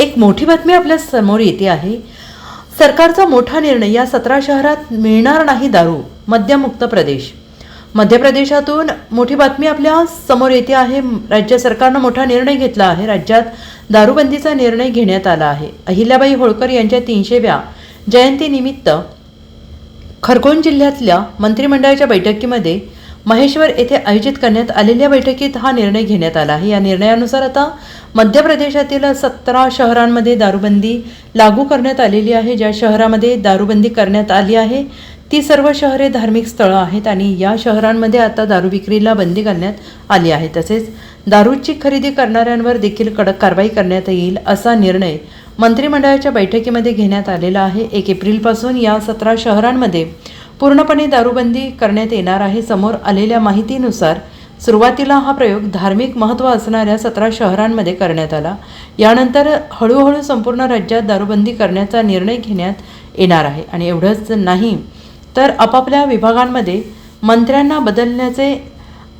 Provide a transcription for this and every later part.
एक मोठी बातमी आपल्यासमोर येते आहे. सरकारचा मोठा निर्णय या सतरा शहरात मिळणार नाही दारू. मद्यमुक्त प्रदेश. मध्य प्रदेशातून मोठी बातमी आपल्यासमोर येते आहे. राज्य सरकारनं मोठा निर्णय घेतला आहे. राज्यात दारूबंदीचा निर्णय घेण्यात आला आहे. अहिल्याबाई होळकर यांच्या तीनशेव्या जयंतीनिमित्त खरगोन जिल्ह्यातल्या मंत्रिमंडळाच्या बैठकीमध्ये महेश्वर येथे आयोजित करण्यात आलेल्या बैठकीत हा निर्णय घेण्यात आला आहे. या निर्णयानुसार आता मध्य प्रदेशातील सतरा शहरांमध्ये दारूबंदी लागू करण्यात आलेली आहे. ज्या शहरामध्ये दारूबंदी करण्यात आली आहे ती सर्व शहरे धार्मिक स्थळं आहेत आणि या शहरांमध्ये आता दारू विक्रीला बंदी घालण्यात आली आहे. तसेच दारूची खरेदी करणाऱ्यांवर देखील कडक कारवाई करण्यात येईल असा निर्णय मंत्रिमंडळाच्या बैठकीमध्ये घेण्यात आलेला आहे. एक एप्रिलपासून या सतरा शहरांमध्ये पूर्णपणे दारूबंदी करण्यात येणार आहे. समोर आलेल्या माहितीनुसार सुरुवातीला हा प्रयोग धार्मिक महत्त्व असणाऱ्या सतरा शहरांमध्ये करण्यात आला. यानंतर हळूहळू संपूर्ण राज्यात दारूबंदी करण्याचा निर्णय घेण्यात येणार आहे. आणि एवढंच नाही तर आपापल्या विभागांमध्ये मंत्र्यांना बदलण्याचे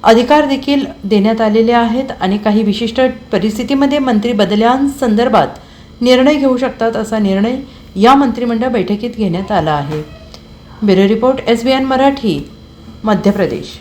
अधिकार देखील देण्यात आलेले आहेत आणि काही विशिष्ट परिस्थितीमध्ये मंत्री बदल्यांसंदर्भात निर्णय घेऊ शकतात असा निर्णय या मंत्रिमंडळ बैठकीत घेण्यात आला आहे. Bureau report S B N Marathi Madhya Pradesh.